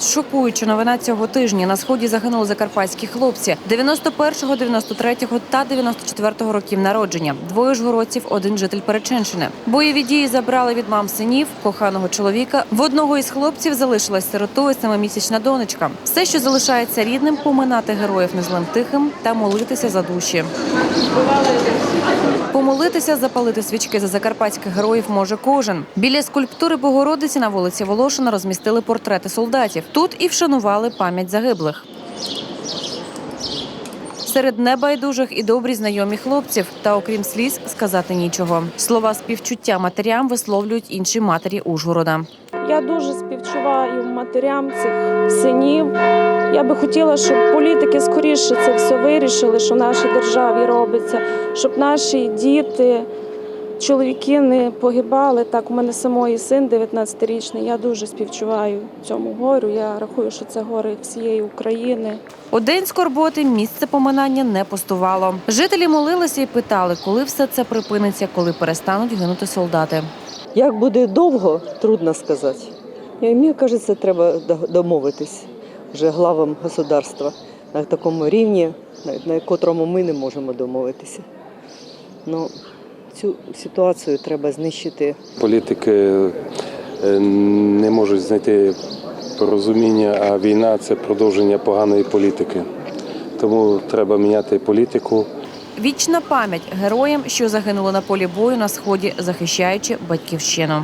Шокуюча новина цього тижня. На сході загинули закарпатські хлопці 91-го, 93-го та 94-го років народження. Двоє жгородців, один житель Перечинщини. Бойові дії забрали від мам синів, коханого чоловіка. В одного із хлопців залишилась сиротою семимісячна донечка. Все, що залишається рідним, поминати героїв незлим тихим та молитися за душі. Помолитися, запалити свічки за закарпатських героїв може кожен. Біля скульптури Богородиці на вулиці Волошина розмістили портрети солдатів. Тут і вшанували пам'ять загиблих. Серед небайдужих і добрі знайомі хлопців, та окрім сліз, сказати нічого. Слова співчуття матерям висловлюють інші матері Ужгорода. Я дуже співчуваю матерям цих синів. Я би хотіла, щоб політики скоріше це все вирішили, що в нашій державі робиться, щоб наші діти, чоловіки не погибали. Так, у мене самої син 19-річний. Я дуже співчуваю цьому горю. Я рахую, що це горе всієї України. У день скорботи місце поминання не пустувало. Жителі молилися і питали, коли все це припиниться, коли перестануть гинути солдати. Як буде довго, трудно сказати. Мені кажеться, треба до- домовитись вже главам государства на такому рівні, на, на котрому ми не можемо домовитися. Ну, цю ситуацію треба знищити Політики е, не можуть знайти порозуміння, а війна це продовження поганої політики. Тому треба міняти політику. Вічна пам'ять героям, що загинули на полі бою на сході, захищаючи батьківщину.